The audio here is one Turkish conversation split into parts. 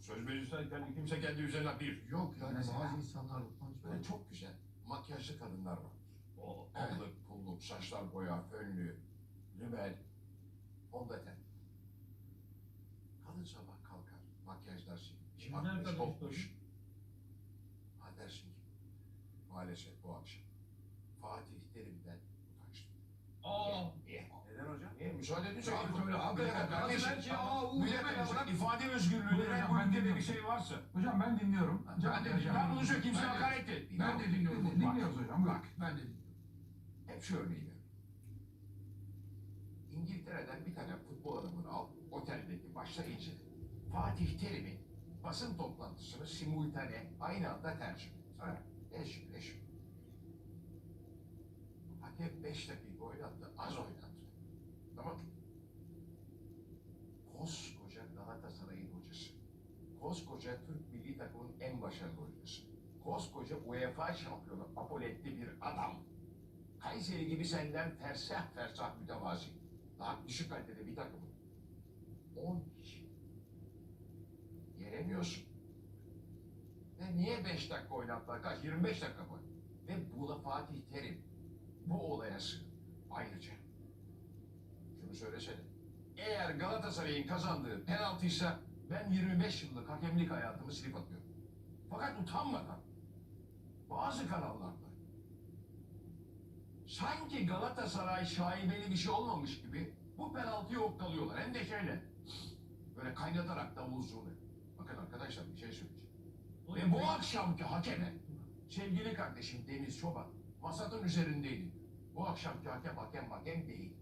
Söz verirsen kendi kimse kendi üzerine atlayır. Yok yani Mesela? bazı insanlar Böyle çok güzel makyajlı kadınlar var. O Evet. allık, pulluk, saçlar boya, fönlü, rimel, fondöten. Kadın sabah kalkar, makyajlar silmiş, Güzel akmış, kadın. Ha dersin ki, maalesef bu akşam Fatih Terim'den utançtım. Aa. Niye? Neden hocam? Niye? Müsaade edin. Abi söyleyeyim. söyle, hakikaten Bir dakika kardeşim. kardeşim. Aa, Bir uğur dakika, müsaade- bırak. İfade özgürlüğü Buyurun denen hocam, bu ülkede bir dinliyorum. şey varsa. Hocam ben dinliyorum. Ben de, ben bunu söyleyeyim, kimse hakaret etmeyin. Ben de dinliyorum. Dinliyoruz hocam. Bak. ben de dinliyorum. Hep şu örneği. İngiltere'den bir tane futbol adamını al, oteldeki başla incele. Fatih Terim'in basın toplantısını simultane aynı anda tercüme et. Ha, eş, eş. Hakem 5 dakika oynattı, az oynattı. Tamam mı? Koskoca Galatasaray'ın hocası. Koskoca Türk milli takımın en başarılı hocası. Koskoca UEFA şampiyonu apoletli bir adam. Kayseri gibi senden fersah fersah mütevazi. Daha düşük kalitede bir takım. 10 kişi. Yeremiyorsun. Ve niye 5 dakika oynattılar? Kaç? 25 dakika mı? Ve bu da Fatih Terim. Bu olaya sığ. Ayrıca. Şunu söylesene. Eğer Galatasaray'ın kazandığı penaltıysa ben 25 yıllık hakemlik hayatımı silip atıyorum. Fakat utanmadan bazı kanallarda sanki Galatasaray şaibeli bir şey olmamış gibi bu penaltıyı okkalıyorlar. Hem de şeyle böyle kaynatarak davul zurna. Bakın arkadaşlar bir şey söyleyeceğim. Ve bu akşamki hakeme sevgili kardeşim Deniz Çoban vasatın üzerindeydi. Bu akşamki hakem hakem hakem değil.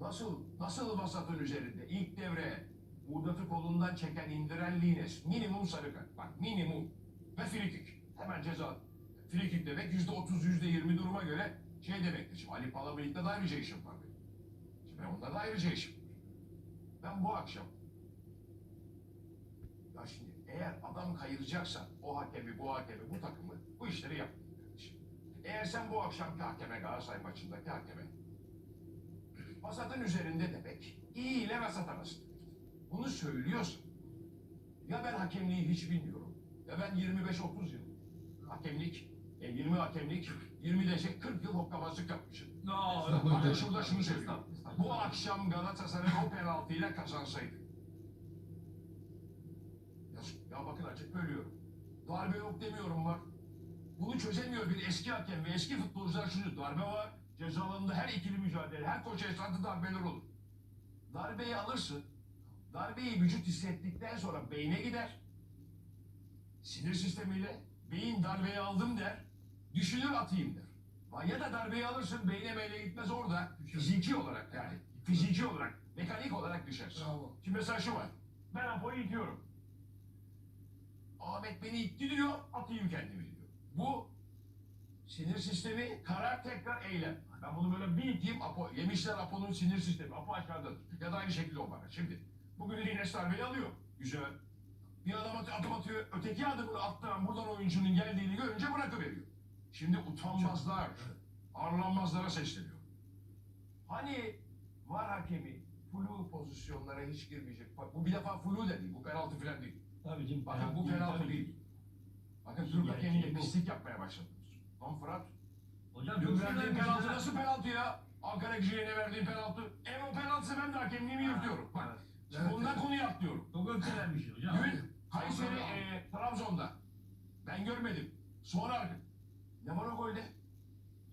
Nasıl nasıl vasatın üzerinde? İlk devre Muğdat'ı kolundan çeken indiren Lines. Minimum sarı kart. Bak minimum. Ve frikik. Hemen ceza. Frikik demek yüzde otuz, yüzde yirmi duruma göre şey demektir. Şimdi Ali Palabıyık'ta da ayrıca işim var. Şimdi onda da ayrıca işim var. Ben bu akşam ya şimdi eğer adam kayıracaksan o hakemi, bu hakemi, bu takımı bu işleri yapmayın kardeşim. Eğer sen bu akşamki hakeme, Galatasaray maçındaki hakeme vasatın üzerinde demek, iyi ile vasat arası demek. Bunu söylüyorsun. Ya ben hakemliği hiç bilmiyorum. Ya ben 25-30 yıl hakemlik, e, 20 hakemlik, 20 desek 40 yıl hokkabazlık yapmışım. Bakın şurada şunu söylüyorum. Bu akşam Galatasaray o penaltıyla kazansaydı. Ya, ya bakın açık bölüyorum. Darbe yok demiyorum var. Bunu çözemiyor bir eski hakem ve eski futbolcular şunu. Darbe var. Ceza alanında her ikili mücadele, her koç esnasında darbeler olur. Darbeyi alırsın. Darbeyi vücut hissettikten sonra beyne gider. Sinir sistemiyle beyin darbeyi aldım der. Düşünür atayım der. Ya da darbeyi alırsın beyne beyle gitmez orada. Fiziki olarak yani. Fiziki olarak, mekanik olarak düşersin. Bravo. Şimdi mesela şu var. Ben Apo'yu itiyorum. Ahmet beni itti diyor, atayım kendimi diyor. Bu sinir sistemi, karar tekrar eylem. Ben bunu böyle bir iteyim, Apo, yemişler Apo'nun sinir sistemi. Apo aşağıdadır. Ya da aynı şekilde o bana. Şimdi, bugün Lines darbeyi alıyor. Güzel. Bir adam at- adım atıyor, öteki adımını attıran buradan oyuncunun geldiğini görünce bırakıveriyor. Şimdi utanmazlar, arlanmazlara sesleniyor. Hani var hakemi, flu pozisyonlara hiç girmeyecek. Bak, bu bir defa flu de değil, bu penaltı falan değil. Tabii canım. Bakın bu penaltı değil. Bakın Türk hakemiyle pislik yapmaya başladınız. Lan Fırat, Hocam dün verdiğin penaltı nasıl penaltı ya? Ankara gücüne verdiğin penaltı. En o penaltısı ben de hakemliğimi yürütüyorum. Bak, şimdi Evet, bundan evet. konuyu atlıyorum. Çok öfkelenmiş hocam. Dün Kayseri e, Trabzon'da. Ben görmedim. Sonra ne var o golde?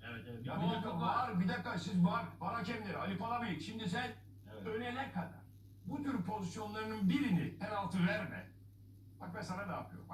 Evet evet. Ya bir dakika var, bir dakika siz var, var hakemleri, Ali Palabıyık. Şimdi sen Evet. ölene kadar bu tür pozisyonlarının birini penaltı verme. Bak ben sana ne yapıyorum.